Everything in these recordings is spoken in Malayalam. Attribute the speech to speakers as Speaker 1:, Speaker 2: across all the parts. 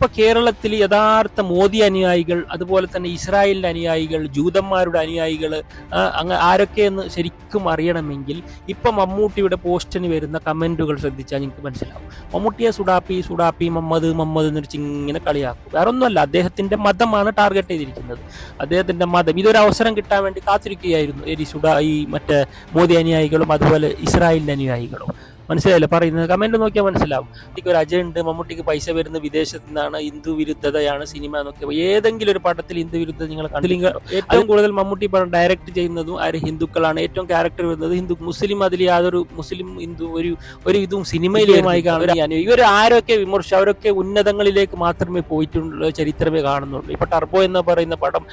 Speaker 1: ഇപ്പൊ കേരളത്തിൽ യഥാർത്ഥ മോദി അനുയായികൾ അതുപോലെ തന്നെ ഇസ്രായേലിന്റെ അനുയായികൾ ജൂതന്മാരുടെ അനുയായികൾ അങ്ങ് ആരൊക്കെയെന്ന് ശരിക്കും അറിയണമെങ്കിൽ ഇപ്പൊ മമ്മൂട്ടിയുടെ പോസ്റ്റിന് വരുന്ന കമന്റുകൾ ശ്രദ്ധിച്ചാൽ നിങ്ങൾക്ക് മനസ്സിലാവും. മമ്മൂട്ടിയെ സുഡാപ്പി സുഡാപ്പി മമ്മദ് മമ്മദ് എന്ന് ഇങ്ങനെ കളിയാക്കും. വേറെ ഒന്നുമല്ല അദ്ദേഹത്തിന്റെ മതമാണ് ടാർഗറ്റ് ചെയ്തിരിക്കുന്നത്. അദ്ദേഹത്തിന്റെ മതം ഇതൊരു അവസരം കിട്ടാൻ വേണ്ടി കാത്തിരിക്കുകയായിരുന്നു ഈ സുഡാ ഈ മറ്റേ മോദി അനുയായികളും അതുപോലെ ഇസ്രായേലിന്റെ അനുയായികളും. മനസ്സിലായില്ലേ? പറയുന്നത് കമന്റ് നോക്കിയാൽ മനസ്സിലാവും. മമ്മൂട്ടിക്ക് ഒരു അജയുണ്ട് മമ്മൂട്ടിക്ക് പൈസ വരുന്ന വിദേശത്ത് നിന്നാണ് ഹിന്ദു വിരുദ്ധതയാണ് സിനിമ എന്നൊക്കെ. ഏതെങ്കിലും ഒരു പടത്തിൽ ഹിന്ദു വിരുദ്ധത നിങ്ങൾ കണ്ടില്ലെങ്കിൽ ഏറ്റവും കൂടുതൽ മമ്മൂട്ടി പടം ഡയറക്റ്റ് ചെയ്യുന്നതും ആര്? ഹിന്ദുക്കളാണ്. ഏറ്റവും ക്യാരക്ടർ വരുന്നത് ഹിന്ദു മുസ്ലിം അതിൽ യാതൊരു മുസ്ലിം ഹിന്ദു ഒരു ഒരു ഇതും സിനിമയിലേമായി കാണുന്ന ഇവർ ആരൊക്കെ വിമർശിച്ചു അവരൊക്കെ ഉന്നതങ്ങളിലേക്ക് മാത്രമേ പോയിട്ടുള്ള ചരിത്രമേ കാണുന്നുള്ളൂ. ഇപ്പൊ ടർബോ എന്ന് പറയുന്ന പടം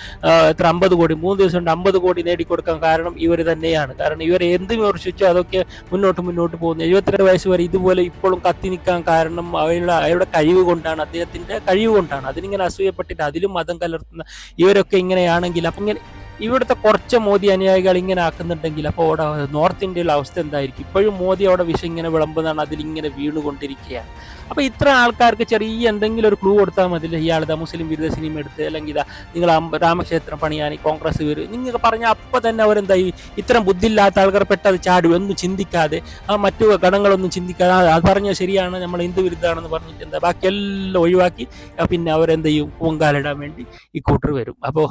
Speaker 1: എത്ര അമ്പത് കോടി മൂന്ന് ദിവസം കൊണ്ട് അമ്പത് കോടി നേടിക്കൊടുക്കാൻ കാരണം ഇവർ തന്നെയാണ്. കാരണം ഇവർ എന്ത് വിമർശിച്ചു അതൊക്കെ മുന്നോട്ട് മുന്നോട്ട് പോകുന്നു. എഴുപത്തിരണ്ട് വയസ്സ് വരെ ഇതുപോലെ ഇപ്പോഴും കത്തി നിൽക്കാൻ കാരണം അവനുള്ള അയാളുടെ കഴിവ് കൊണ്ടാണ് അദ്ദേഹത്തിന്റെ കഴിവ് കൊണ്ടാണ്. അതിനിങ്ങനെ അസൂയപ്പെട്ടിട്ട് അതിലും മതം കലർത്തുന്ന ഇവരൊക്കെ ഇങ്ങനെയാണെങ്കിൽ അപ്പം ഇങ്ങനെ ഇവിടുത്തെ കുറച്ച് മോദി അനുയായികൾ ഇങ്ങനെ ആക്കുന്നുണ്ടെങ്കിൽ അപ്പോൾ അവിടെ നോർത്ത് ഇന്ത്യയിലെ അവസ്ഥ എന്തായിരിക്കും? ഇപ്പോഴും മോദി അവിടെ വിഷം ഇങ്ങനെ വിളമ്പുന്നതാണ് അതിലിങ്ങനെ വീണുകൊണ്ടിരിക്കുകയാണ്. അപ്പോൾ ഇത്ര ആൾക്കാർക്ക് ചെറിയ എന്തെങ്കിലും ഒരു ക്ലൂ കൊടുത്താൽ മതി. ഇയാളിതാ മുസ്ലിം വിരുദ്ധ സിനിമ എടുത്ത് അല്ലെങ്കിൽ ഇതാ നിങ്ങൾ രാമക്ഷേത്രം പണിയാൻ കോൺഗ്രസ് വരും. നിങ്ങൾക്ക് പറഞ്ഞാൽ അപ്പോൾ തന്നെ അവരെന്തായി ഇത്തരം ബുദ്ധിയില്ലാത്ത ആൾക്കാർ പെട്ടത് ചാടും. ഒന്നും ചിന്തിക്കാതെ ആ മറ്റു ഘടകങ്ങളൊന്നും ചിന്തിക്കാതെ അത് പറഞ്ഞാൽ ശരിയാണ് നമ്മൾ ഹിന്ദു വിരുദ്ധമാണെന്ന് പറഞ്ഞിട്ട് എന്താ ബാക്കിയെല്ലാം ഒഴിവാക്കി പിന്നെ അവരെന്ത് ചെയ്യും? പൂങ്കാലിടാൻ വേണ്ടി ഈ കൂട്ടർ വരും. അപ്പോൾ